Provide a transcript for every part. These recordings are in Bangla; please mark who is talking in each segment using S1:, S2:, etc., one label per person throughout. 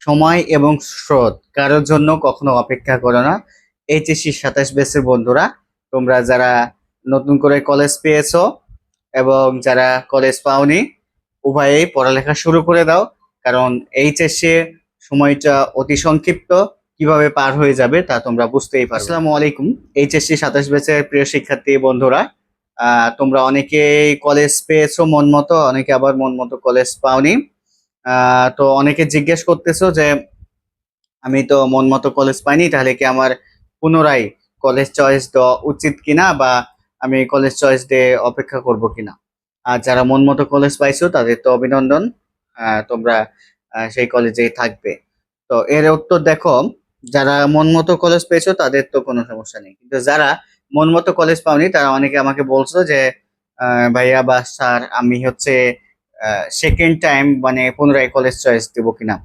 S1: সময় এবং স্রোত। কারোর জন্য কখনো অপেক্ষা করো না। এইচএসসি সাতাশ বেসের বন্ধুরা তোমরা যারা নতুন করে কলেজ পেয়েছ এবং যারা কলেজ পাওনি উভয়েই পড়ালেখা শুরু করে দাও। কারণ এইচএসসি সময়টা অতি সংক্ষিপ্ত কীভাবে পার হয়ে যাবে তা তোমরা বুঝতেই পারো আসসালামু আলাইকুম। এইচএসসি সাতাশ বেসের প্রিয় শিক্ষার্থী বন্ধুরা আহ, তোমরা অনেকেই কলেজ পেয়েছ মন মতো অনেকে আবার মন মতো কলেজ পাওনি। তো অনেকে জিজ্ঞেস করতেছো যে, আমি তো মন মতো কলেজ পাইনি, তাহলে কি আমার পুনরায় কলেজ চয়েস দেওয়া উচিত কিনা বা আমি কলেজ চয়েস দিয়ে অপেক্ষা করব কিনা? আর যারা মন মতো কলেজ পাইছো, তাদের তো অভিনন্দন। তোমরা সেই কলেজেই থাকবে। তো এর উত্তর দেখো, যারা মন মতো কলেজ পেয়েছ, তাদের তো কোনো সমস্যা নেই। কিন্তু যারা মন মতো কলেজ পাওনি, তারা অনেকে আমাকে বলছো যে ভাইয়া বা স্যার, আমি হচ্ছে সেকেন্ড টাইম মানে পুনরায় কলেজ চয়েস দেব কিনা।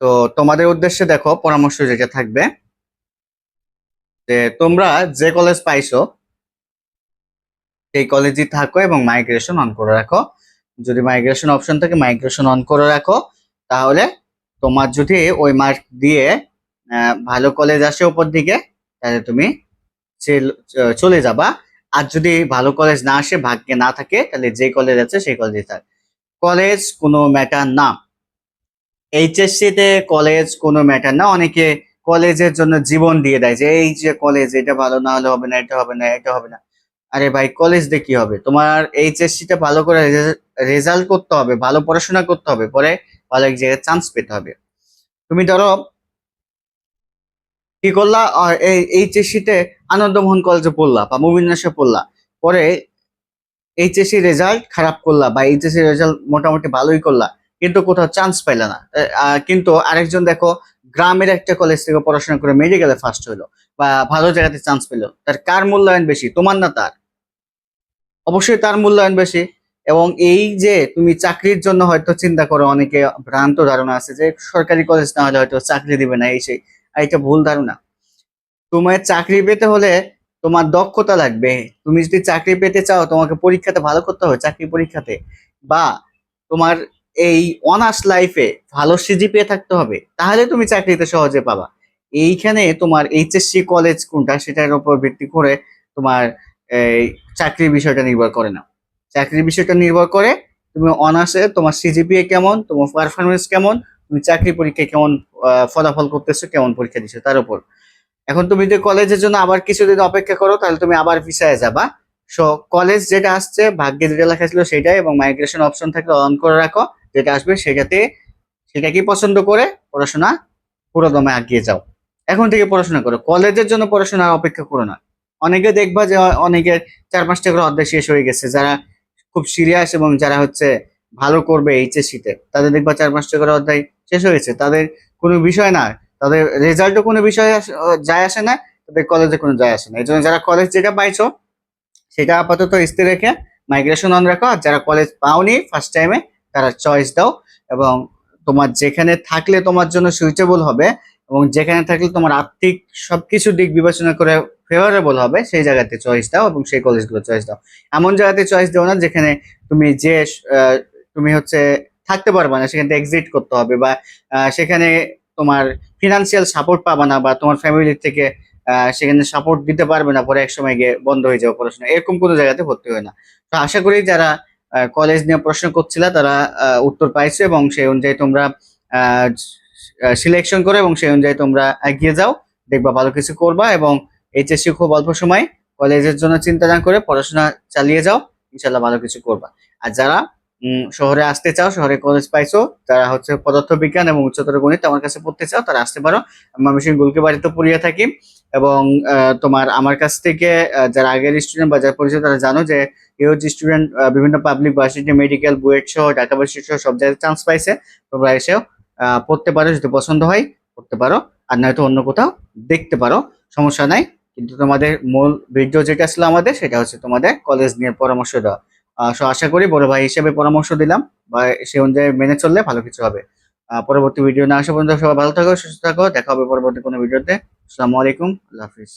S1: তো তোমাদের উদ্দেশ্যে দেখো, পরামর্শ যেটা থাকবে, যে তোমরা যে কলেজ পাইছো, সেই কলেজে থাকো এবং মাইগ্রেশন অন করে রাখো। যদি মাইগ্রেশন অপশন থাকে মাইগ্রেশন অন করে রাখো। তাহলে তোমার যদি ওই মার্ক দিয়ে ভালো কলেজ আসে উপর দিকে, তাহলে তুমি চলে যাবা। আর যদি ভালো কলেজ না আসে, ভাগ্যে না থাকে, তাহলে যে কলেজ আছে, সেই কলেজে থাক। কলেজ কোনো ম্যাটার না। এইচএসসি তে কলেজ কোনো ম্যাটার না, অনেকে কলেজের জন্য জীবন দিয়ে দেয় যে, এই যে কলেজ, এটা ভালো না হলে হবে না, এটা হবে না, এটা হবে না। আরে ভাই, কলেজ দিয়ে কি হবে? তোমার এইচএসসি টা ভালো করে রেজাল্ট করতে হবে, ভালো পড়াশোনা করতে হবে, পরে ভালো এক জায়গায় চান্স পেতে হবে। তুমি ধরো, কি করলা? আর এই এইচএসসি তে আনন্দমোহন কলেজে পড়লা বা মুবিনাসে পড়লা। পরে এইচএসসি রেজাল্ট খারাপ করলা বা এইচএসসি রেজাল্ট মোটামুটি ভালোই করলা, কিন্তু কোথাও চান্স পাইলা না। কিন্তু আরেকজন দেখো গ্রামের একটা কলেজ থেকে পড়াশোনা করে মেডিকেলে ফার্স্ট হইল বা ভালো জায়গাতে চান্স পেল। তার কার মূল্যায়ন বেশি, তোমার না তার? অবশ্যই তার মূল্যায়ন বেশি এবং এই যে তুমি চাকরির জন্য হয়তো চিন্তা করো, অনেকে ভ্রান্ত ধারণা আছে যে সরকারি কলেজ না হলে হয়তো চাকরি দিবে না, এই সেই, এটা ভুল ধারণা। তোমার চাকরি পেতে হলে তোমার দক্ষতা লাগবে। তুমি যদি চাকরি পেতে চাও, তোমাকে পরীক্ষাতে ভালো করতে হবে চাকরি পরীক্ষাতে। বা তোমার এই অনার্স লাইফে ভালো সিজিপিএ থাকতে হবে, তাহলে তুমি চাকরিতে সহজে পাবা। এইখানে তোমার এইচএসসি কলেজ কোনটা, সেটার উপর ভিত্তি করে তোমার, এই চাকরির বিষয়টা নির্ভর করে না। চাকরির বিষয়টা নির্ভর করে তুমি অনার্সে তোমার সিজিপিএ কেমন, তোমার পারফরমেন্স কেমন, তুমি চাকরি পরীক্ষায় কেমন ফলাফল করতেছো, কেমন পরীক্ষা দিচ্ছ তার উপর। এখন তুমি যদি কলেজের জন্য আবার কিছুদিন অপেক্ষা করো, তাহলে তুমি আবার ভিসায় যাবা। সো কলেজ যেটা আসছে, ভাগ্যে যেটা লেখা ছিল সেটাই এবং মাইগ্রেশন অপশন থাকলে অন করে রাখো। যেটা আসবে সেটাতে সেটাকে পছন্দ করে পড়াশোনা পুরো দমে এগিয়ে যাও। এখন থেকে পড়াশোনা করো। কলেজের জন্য পড়াশোনা অপেক্ষা করো না। অনেকে দেখবা যে, অনেকের চার পাঁচটা করে অধ্যায় শেষ হয়ে গেছে। যারা খুব সিরিয়াস এবং যারা হচ্ছে ভালো করবে এইচএসসি তে, তাদের দেখবা চার পাঁচটা করে অধ্যায় শেষ হয়ে গেছে। তাদের কোনো বিষয় না। তাদের রেজাল্টও কোনো বিষয়ে যায় আসে না, তাদের কলেজে কোনো যায় আসে না। এই জন্য যারা কলেজ যেটা পাইছো, সেটা আপাতত স্থির রেখে মাইগ্রেশন অন রাখো। আর যারা কলেজ পাওনি ফার্স্ট টাইমে তারা চয়েস দাও এবং তোমার যেখানে থাকলে তোমার জন্য সুইটেবল হবে এবং যেখানে থাকলে তোমার আর্থিক সবকিছু দিক বিবেচনা করে ফেভারেবল হবে, সেই জায়গাতে চয়েস দাও এবং সেই কলেজগুলো চয়েস দাও। এমন জায়গাতে চয়েস দাও না যেখানে তুমি যে তুমি হচ্ছে থাকতে পারবে না, সেখান এক্সিট করতে হবে বা সেখানে তোমার ফিনান্সিয়াল সাপোর্ট পাবা না বা তোমার ফ্যামিলির থেকে সেখানে সাপোর্ট দিতে পারবে না, পরে এক সময় গিয়ে বন্ধ হয়ে যাবে পড়াশোনা। এরকম কোনো জায়গাতে ভর্তি হয় না। তো আশা করি যারা কলেজ নিয়ে প্রশ্ন করছিল, তারা উত্তর পাইছো এবং সেই অনুযায়ী তোমরা সিলেকশন করো এবং সেই অনুযায়ী তোমরা এগিয়ে যাও। দেখবা ভালো কিছু করবা এবং এইচএসসি খুব অল্প সময় কলেজের জন্য চিন্তা না করে পড়াশোনা চালিয়ে যাও। ইনশাল্লাহ ভালো কিছু করবা। আর যারা শহরে আসতে চাও, শহরে কলেজ পাইছো, তারা হচ্ছে পদার্থ বিজ্ঞান এবং উচ্চতর গণিত আমার কাছে পড়তে চাও, তারা আসতে পারো। আমি সেই গুলকে বাড়িতে পড়িয়ে থাকি এবং তোমার আমার কাছ থেকে যারা আগের স্টুডেন্ট বা যারা পরিচয় তারা জানো যে ইউজ স্টুডেন্ট বিভিন্ন পাবলিক ভার্সিটি মেডিকেল বুয়েট সহ, ঢাকা ভার্সিটি সহ সব জায়গায় চান্স পাইছে, তোমরা এসেও পড়তে পারো, যদি পছন্দ হয়, পড়তে পারো। আর নয়তো অন্য কোথাও দেখতে পারো, সমস্যা নাই। কিন্তু তোমাদের মূল ভিডিও যেটা ছিল আমাদের, সেটা হচ্ছে তোমাদের কলেজ নিয়ে পরামর্শ দেওয়া। সো আশা করি বড় ভাই হিসেবে পরামর্শ দিলাম বা সে অনুযায়ী মেনে চললে ভালো কিছু হবে। পরবর্তী ভিডিও না আসা পর্যন্ত সবাই ভালো থাকো, সুস্থ থাকো, দেখা হবে পরবর্তী কোনো ভিডিওতে আসসালামু আলাইকুম, আল্লাহ হাফিজ।